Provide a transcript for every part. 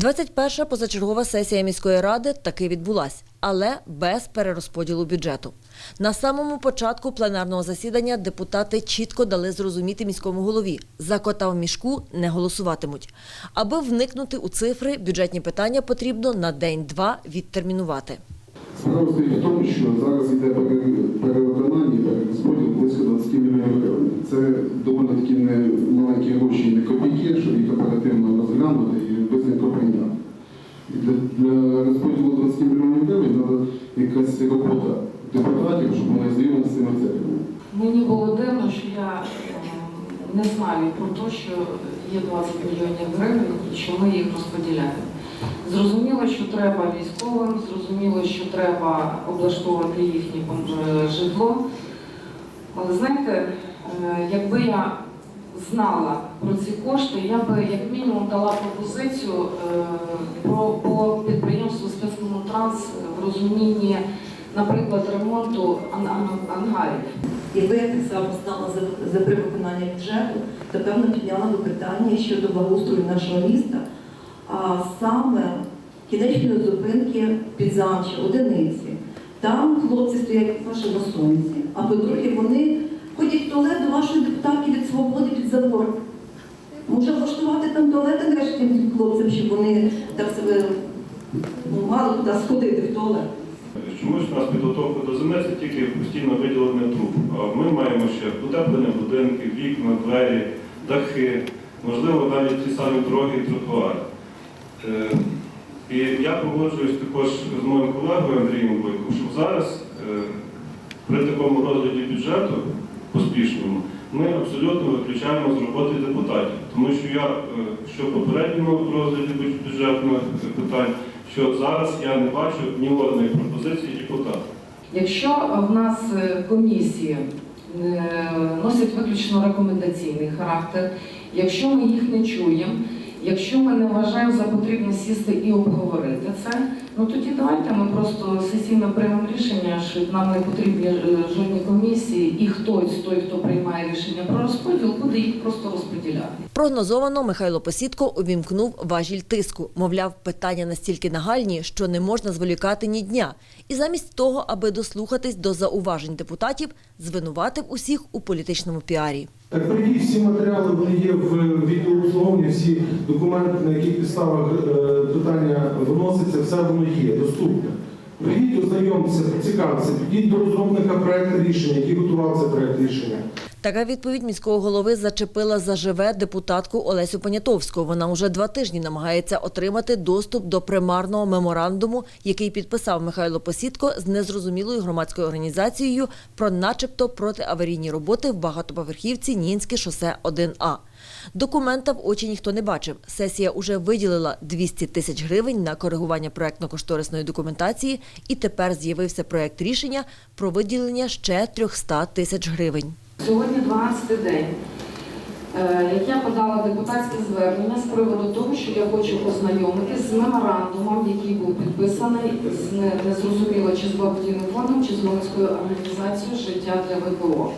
21-ша позачергова сесія міської ради таки відбулась, але без перерозподілу бюджету. На самому початку пленарного засідання депутати чітко дали зрозуміти міському голові, за кота в мішку не голосуватимуть. Аби вникнути у цифри, бюджетні питання потрібно на день-два відтермінувати. Справа в тому, що зараз йде для, розподілу 20 мільйонів гривень треба якась робота депутатів, щоб вони знайомі з цими. Мені було дивно, що я ем, не знаю про те, що є 20 мільйонів гривень і що ми їх розподіляємо. Зрозуміло, що треба військовим, зрозуміло, що треба облаштовувати їхнє е, житло. Але знаєте, е, якби я знала про ці кошти, я би як мінімум дала пропозицію е, про по підприємству спецкомунтранс в розумінні, наприклад, ремонту ан- ан- ангарів. Якби я так само стала за, за перевиконання бюджету, то певно підняла би питання щодо благоустрою нашого міста, а саме кінечної зупинки підзамчі, одиниці. Там хлопці стоять по-перше на сонці, а по-друге, вони ходять в туалет до вашої депутатки від свободи під забор. Може влаштувати там туалети нарешті хлопцям, щоб вони так себе ну, мали куди сходити в туалет. Чомусь у нас підготовка до зими це тільки постійно виділення труб. А ми маємо ще утеплення будинків, вікна, двері, дахи, можливо, навіть ті самі дороги і тротуари. Е, І я погоджуюсь також з моїм колегою Андрієм Бойком, що зараз е, при такому розгляді бюджету поспішному ми абсолютно виключаємо з роботи депутатів. Тому що я, е, що попередньому розгляді бюджетних питань, що зараз я не бачу ні одної пропозиції депутата. Якщо е, в нас е, комісії носять виключно рекомендаційний характер, якщо ми їх не чуємо, якщо ми не вважаємо за потрібне сісти і обговорити це, ну тоді давайте ми просто сесійно приймемо рішення, що нам не потрібні е, жодні комісії, і хтось, той, хто приймає рішення про розподіл, буде їх просто розподіляти. Прогнозовано Михайло Посідко увімкнув важіль тиску. Мовляв, питання настільки нагальні, що не можна зволікати ні дня. І замість того, аби дослухатись до зауважень депутатів, звинуватив усіх у політичному піарі. Так прийдіть всі матеріали, вони є в відеоусловленні, всі документи, на яких підставах е, питання виноситься, все воно є, доступне. Прийдіть, ознайомтеся, поцікавтеся, підіть до розробника проекту рішення, який готував це проект рішення. Така відповідь міського голови зачепила заживе депутатку Олесю Понятовську. Вона уже два тижні намагається отримати доступ до примарного меморандуму, який підписав Михайло Посідко з незрозумілою громадською організацією про начебто протиаварійні роботи в багатоповерхівці Нінське шосе 1А. Документа в очі ніхто не бачив. Сесія уже виділила 200 тисяч гривень на коригування проектно-кошторисної документації, і тепер з'явився проект рішення про виділення ще 300 тисяч гривень. Сьогодні 12 день. Е, Як я подала депутатське звернення з приводу того, що я хочу познайомитись з меморандумом, який був підписаний з незрозуміло чи з благодійним фондом, чи з громадською організацією життя для ВПО.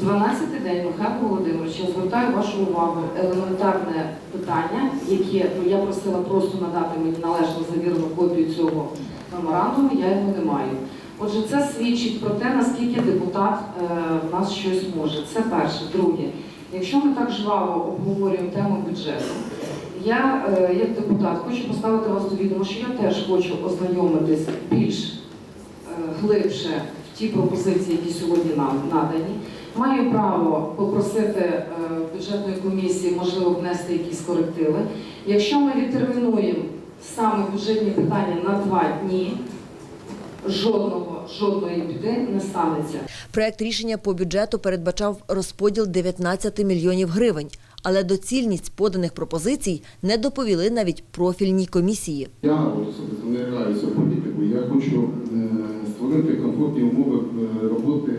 12 день, Михайло Володимирович, я звертаю вашу увагу елементарне питання, яке ну, я просила просто надати мені належно завірену копію цього меморандуму, я його не маю. Отже, це свідчить про те, наскільки депутат е, в нас щось може. Це перше. Друге, якщо ми так жваво обговорюємо тему бюджету, я, е, як депутат, хочу поставити вас до відома, що я теж хочу ознайомитись більш е, глибше в ті пропозиції, які сьогодні нам надані. Маю право попросити е, бюджетної комісії, можливо, внести якісь корективи. Якщо ми відтермінуємо саме бюджетні питання на два дні, жодного, жодної біди не станеться. Проект рішення по бюджету передбачав розподіл 19 мільйонів гривень, але доцільність поданих пропозицій не доповіли навіть профільній комісії. Я не граюся політику, я хочу е, створити комфортні умови е, роботи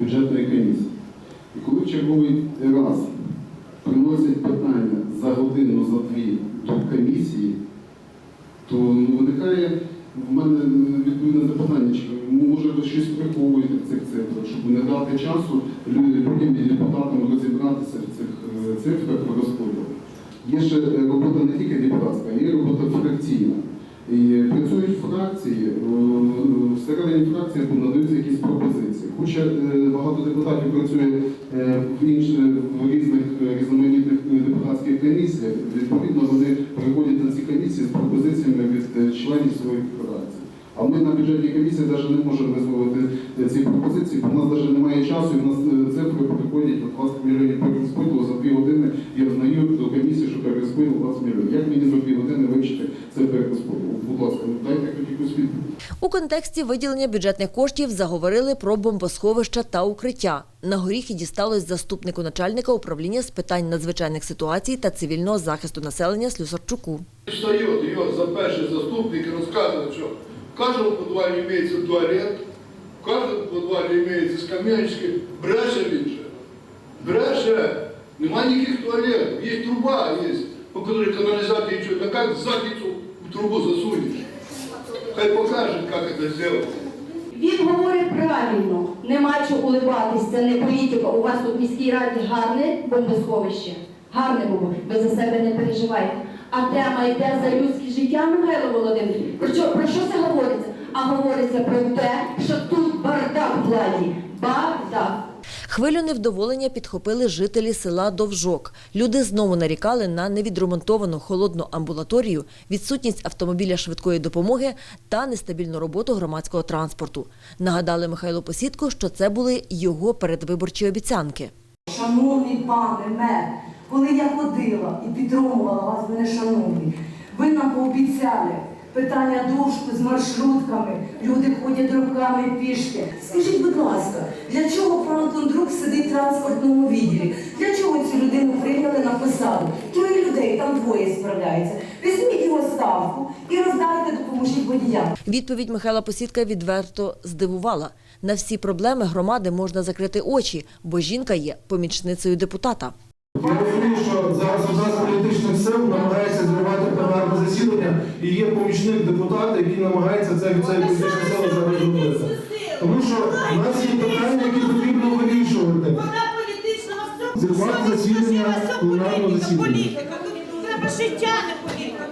бюджетної комісії. І коли черговий раз приносять питання за годину, за дві до комісії, то ну, виникає в мене відповідне запитання, чи може ви щось приховуєте в цих цифрах, щоб не дати часу людям і депутатам розібратися в цих е, цифрах по розподілу. є ще е, робота не тільки депутатська, є робота фракційна. І працюють фракції, е, всередині фракції надаються якісь пропозиції. Хоча е, багато депутатів працює е, в інших в різних е, різноманітних е, депутатських комісіях, відповідно вони приходять на ці комісії з пропозиціями від е, членів своїх фракцій. А ми на бюджетній комісії навіть не можемо висловити ці пропозиції, бо в нас навіть немає часу, і в нас е, цифри приходять на 20 мільйонів перерозподілу за дві години. Я знаю до комісії, що перерозподіл 20 мільйонів. Як мені за дві години вивчити цей перерозподіл? Будь ласка, ну, дайте хоч якусь відповідь. У контексті виділення бюджетних коштів заговорили про бомбосховища та укриття. На горіхи дісталось заступнику начальника управління з питань надзвичайних ситуацій та цивільного захисту населення Слюсарчуку. Встает ее за перший заступник и рассказывает, что в каждом подвале имеется туалет, в каждом подвале имеется скамеечки. Бреше він же. Бреше. Нема никаких туалетов. Есть труба, есть, по которой канализация идет. А как задницу в трубу засунешь? Хай покажет, как это сделать. Він говорить правильно, нема чого уливатись, це не політика. У вас тут в міській раді гарне бомбосховище. Гарне було, ви за себе не переживайте. А тема йде за людське життя, Михайло Володимирович. Про що, про що це говориться? А говориться про те, що тут бардак в владі. Бардак. Хвилю невдоволення підхопили жителі села Довжок. Люди знову нарікали на невідремонтовану холодну амбулаторію, відсутність автомобіля швидкої допомоги та нестабільну роботу громадського транспорту. Нагадали Михайло Посідко, що це були його передвиборчі обіцянки. Шановний пане мер, коли я ходила і підтримувала вас, мене шановні, ви нам пообіцяли питання дошку з маршрутками, люди ходять руками пішки. Скажіть, будь ласка, для чого пан Кондрук сидить в транспортному відділі? Для чого цю людину прийняли на посаду? Троє людей, там двоє справляється. Візьміть його ставку і роздайте, допоможіть водіям. Відповідь Михайла Посідка відверто здивувала. На всі проблеми громади можна закрити очі, бо жінка є помічницею депутата. Я розумію, що зараз одна з політичних сил намагається зривати пленарне засідання і є помічник депутата, який намагається це від цієї політичної сили зараз зробити. Тому що в нас є питання, які потрібно вирішувати. Вона політична вас Зірвати засідання пленарного засідання. політика. Треба життя, не політика.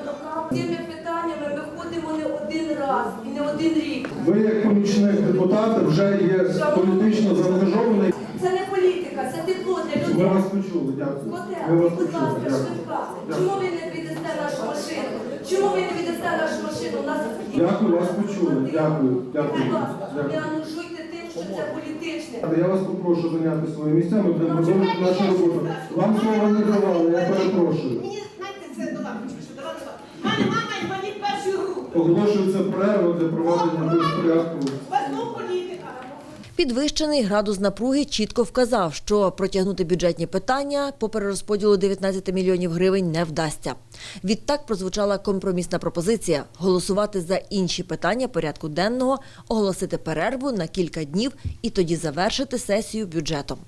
Цими питаннями ми ходимо не один раз і не один рік. Ви як помічник депутата вже є політично заангажований. Це не політика, це тепло для Ми людей. вас почули, дякую. Ми Котел, будь ласка, швидка. Чому ви не віддасте нашу машину? Чому ви не віддасте нашу машину? У нас є Дякую, вас почули. Дякую, дякую. Будь ласка, не Дякую. анужуйте тим, що це політичне. Я вас попрошу зайняти свої місця, ми будемо продовжувати нашу роботу. Вам слова не давали, я перепрошую. Мені, знаєте, це лампочки, що давали мене мама інвалід першої групи. Оголошується перерва для проведення безпорядку. У вас знову політика. Підвищений градус напруги чітко вказав, що протягнути бюджетні питання по перерозподілу 19 мільйонів гривень не вдасться. Відтак прозвучала компромісна пропозиція голосувати за інші питання порядку денного, оголосити перерву на кілька днів і тоді завершити сесію бюджетом.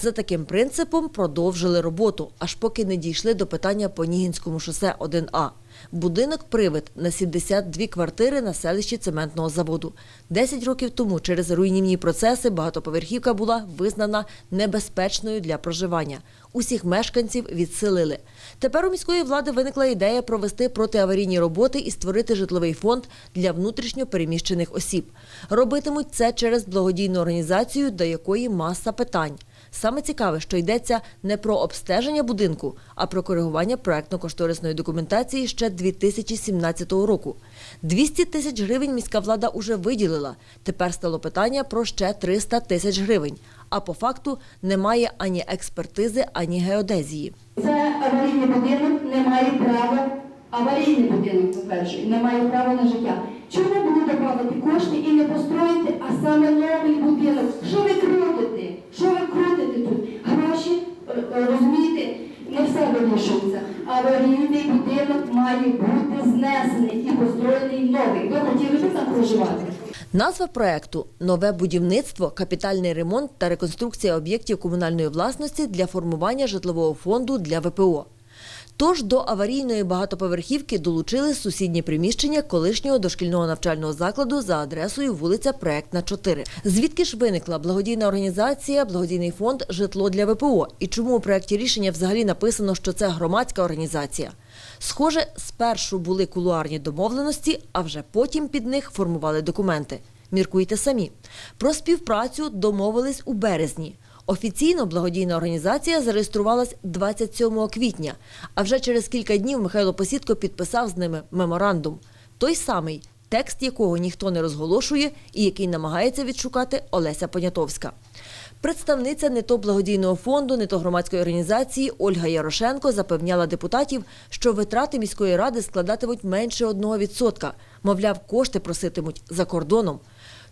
За таким принципом продовжили роботу, аж поки не дійшли до питання по Нігінському шосе 1А. Будинок привид на 72 квартири на селищі цементного заводу. 10 років тому через руйнівні процеси багатоповерхівка була визнана небезпечною для проживання. Усіх мешканців відселили. Тепер у міської влади виникла ідея провести протиаварійні роботи і створити житловий фонд для внутрішньо переміщених осіб. Робитимуть це через благодійну організацію, до якої маса питань. Саме цікаве, що йдеться не про обстеження будинку, а про коригування проектно-кошторисної документації ще 2017 року. 200 тисяч гривень міська влада уже виділила. Тепер стало питання про ще 300 тисяч гривень. А по факту немає ані експертизи, ані геодезії. Це аварійний будинок не має права, аварійний будинок затверджую, не має права на життя. Чому було додати кошти і не построїти, а саме новий будинок? Що ви крутите? Що ви крутите тут? Гроші, е, е, розумієте, не все вирішується. Аварійний будинок має бути знесений і построєний новий. Ви хотіли б там проживати? Назва проекту нове будівництво, капітальний ремонт та реконструкція об'єктів комунальної власності для формування житлового фонду для ВПО. Тож до аварійної багатоповерхівки долучили сусіднє приміщення колишнього дошкільного навчального закладу за адресою вулиця Проектна 4. Звідки ж виникла благодійна організація, благодійний фонд Житло для ВПО? І чому у проєкті рішення взагалі написано, що це громадська організація? Схоже, спершу були кулуарні домовленості, а вже потім під них формували документи. Міркуйте самі. Про співпрацю домовились у березні. Офіційно благодійна організація зареєструвалась 27 квітня, а вже через кілька днів Михайло Посідко підписав з ними меморандум. Той самий, текст якого ніхто не розголошує і який намагається відшукати Олеся Понятовська. Представниця не то благодійного фонду, не то громадської організації Ольга Ярошенко запевняла депутатів, що витрати міської ради складатимуть менше 1%. Мовляв, кошти проситимуть за кордоном.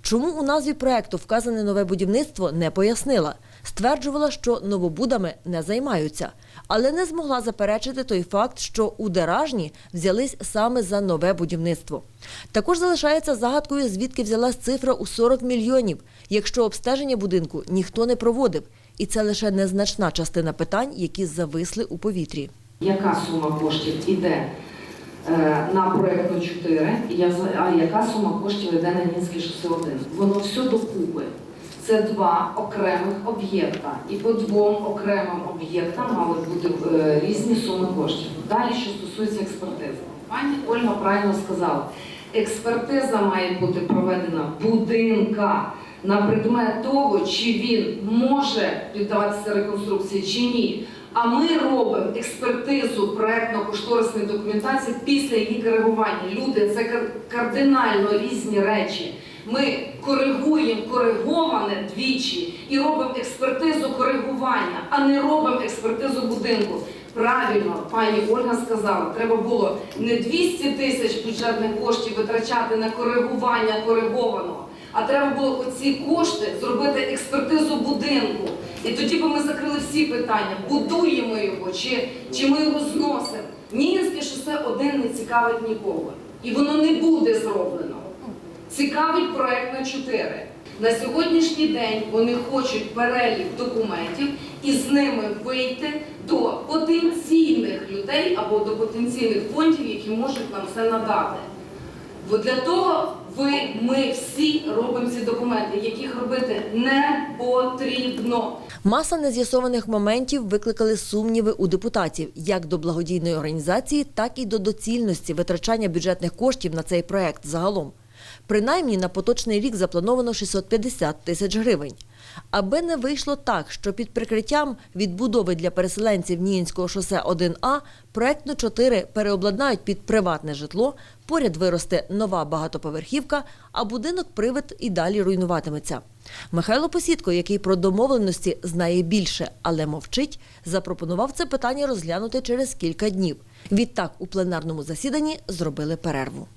Чому у назві проекту вказане нове будівництво не пояснила. Стверджувала, що новобудами не займаються, але не змогла заперечити той факт, що у Деражні взялись саме за нове будівництво. Також залишається загадкою, звідки взялась цифра у 40 мільйонів, якщо обстеження будинку ніхто не проводив. І це лише незначна частина питань, які зависли у повітрі. Яка сума коштів іде е, на проєктну 4, я за- а яка сума коштів іде на Мінське шосе 1? Воно все докупи. Це два окремих об'єкта. І по двом окремим об'єктам мали бути е, різні суми коштів. Далі, що стосується експертизи. Пані Ольга правильно сказала, експертиза має бути проведена будинка на предмет того, чи він може піддаватися реконструкції чи ні. А ми робимо експертизу проектно-кошторисної документації після її коригування. Люди, це кардинально різні речі. Ми коригуємо кориговане двічі і робимо експертизу коригування, а не робимо експертизу будинку. Правильно, пані Ольга сказала, треба було не 200 тисяч бюджетних коштів витрачати на коригування коригованого, а треба було оці кошти зробити експертизу будинку. І тоді би ми закрили всі питання, будуємо його чи, чи ми його зносимо. Мінське шосе один не цікавить нікого. І воно не буде зроблено. Цікавить проект на 4. На сьогоднішній день вони хочуть перелік документів і з ними вийти до потенційних людей або до потенційних фондів, які можуть нам це надати. Бо для того ви, ми всі робимо ці документи, яких робити не потрібно. Маса нез'ясованих моментів викликали сумніви у депутатів як до благодійної організації, так і до доцільності витрачання бюджетних коштів на цей проект загалом. Принаймні на поточний рік заплановано 650 тисяч гривень. Аби не вийшло так, що під прикриттям відбудови для переселенців Ніїнського шосе 1А проектно 4 переобладнають під приватне житло, поряд виросте нова багатоповерхівка, а будинок привид і далі руйнуватиметься. Михайло Посідко, який про домовленості знає більше, але мовчить, запропонував це питання розглянути через кілька днів. Відтак у пленарному засіданні зробили перерву.